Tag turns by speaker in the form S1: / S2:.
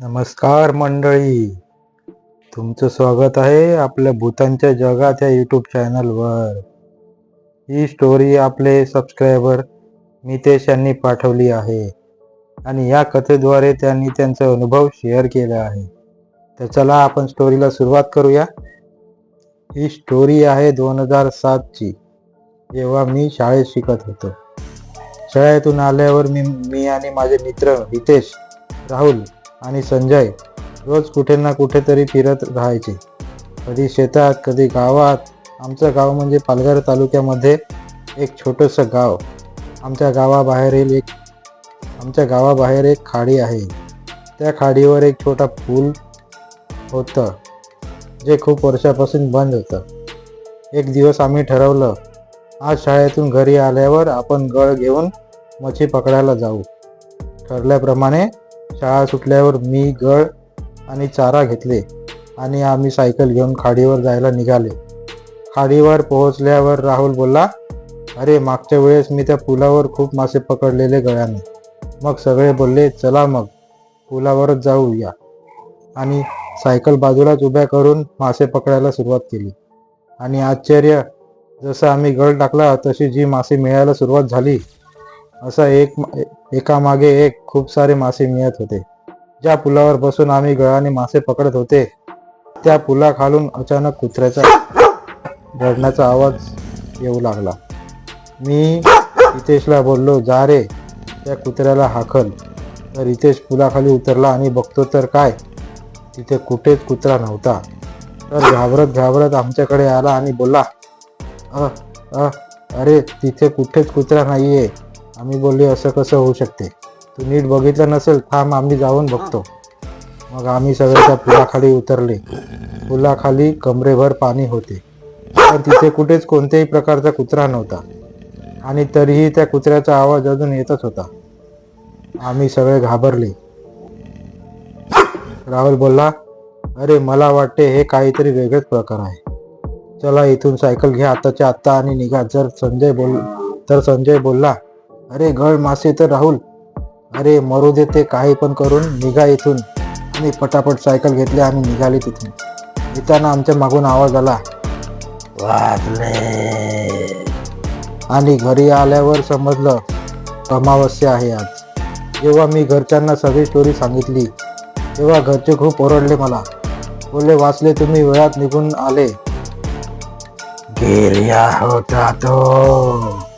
S1: नमस्कार मंडळी. तुमचं स्वागत आहे आपल्या भूतांच्या जगात या यूट्यूब चॅनलवर ही स्टोरी आपले सबस्क्रायबर मितेश यांनी पाठवली आहे. आणि या कथेद्वारे त्यांनी त्यांचा अनुभव शेअर केला आहे. तर चला आपण स्टोरीला सुरुवात करूया. ही स्टोरी आहे दोन हजार सातची जेव्हा मी शाळेत शिकत होतो. शाळेतून आल्यावर मी मी आणि माझे मित्र हितेश राहुल आणि संजय रोज कुठे ना कुठेतरी फिरत राहायचे. कधी शेतात कधी गावात. आमचं गाव म्हणजे पालघर तालुक्यामध्ये एक छोटंसं गाव. आमच्या गावाबाहेरील एक आमच्या गावाबाहेर एक खाडी आहे. त्या खाडीवर एक छोटा पूल होतं जे खूप वर्षापासून बंद होतं. एक दिवस आम्ही ठरवलं आज शाळेतून घरी आल्यावर आपण गळ घेऊन मच्छी पकडायला जाऊ. ठरल्याप्रमाणे शाळा सुटल्यावर मी गळ आणि चारा घेतले आणि आम्ही सायकल घेऊन खाडीवर जायला निघाले. खाडीवर पोहोचल्यावर राहुल बोलला अरे मागच्या वेळेस मी त्या पुलावर खूप मासे पकडलेले गळ्याने. मग सगळे बोलले चला मग पुलावरच जाऊया. आणि सायकल बाजूलाच उभ्या करून मासे पकडायला सुरुवात केली. आणि आश्चर्य जसं आम्ही गळ टाकला तशी जी मासे मिळायला सुरुवात झाली. असा एक एकामागे एक खूप सारे मासे मिळत होते. ज्या पुलावर बसून आम्ही गळाने मासे पकडत होते त्या पुलाखालून अचानक कुत्र्याचा रडण्याचा आवाज येऊ लागला. मी हितेशला बोललो जा रे त्या कुत्र्याला हाकल. तर हितेश पुलाखाली उतरला आणि बघतो तर काय? तिथे कुठेच कुत्रा नव्हता. तर घाबरत घाबरत आमच्याकडे आला आणि बोलला अ अ अरे तिथे कुठेच कुत्रा नाहीये. आम्ही बोलले असं कसं होऊ शकते? तू नीट बघितलं नसेल थांब आम्ही जाऊन बघतो. मग आम्ही सगळे त्या पुलाखाली उतरले. पुलाखाली कमरेभर पाणी होते. पण तिथे कुठेच कोणत्याही प्रकारचा कुत्रा नव्हता. आणि तरीही त्या कुत्र्याचा आवाज अजून येतच होता. आम्ही सगळे घाबरले. राहुल बोलला अरे मला वाटते हे काहीतरी वेगळेच प्रकार आहे. चला इथून सायकल घ्या. आत्ताच्या आत्ता आणि निघा. जर संजय बोल तर संजय बोलला अरे गळ मासे तर राहुल. अरे मरू दे ते काही पण करून निघा इथून. आम्ही पटापट सायकल घेतली आणि निघाली तिथून. येताना आमच्या मागून आवाज आला. वाचले आणि घरी आल्यावर समजलं अमावस्या आहे आज. जेव्हा मी घरच्यांना सगळी स्टोरी सांगितली तेव्हा घरचे खूप ओरडले मला. बोलले वाचले तुम्ही वेळात निघून आले. गेल्या होता तो.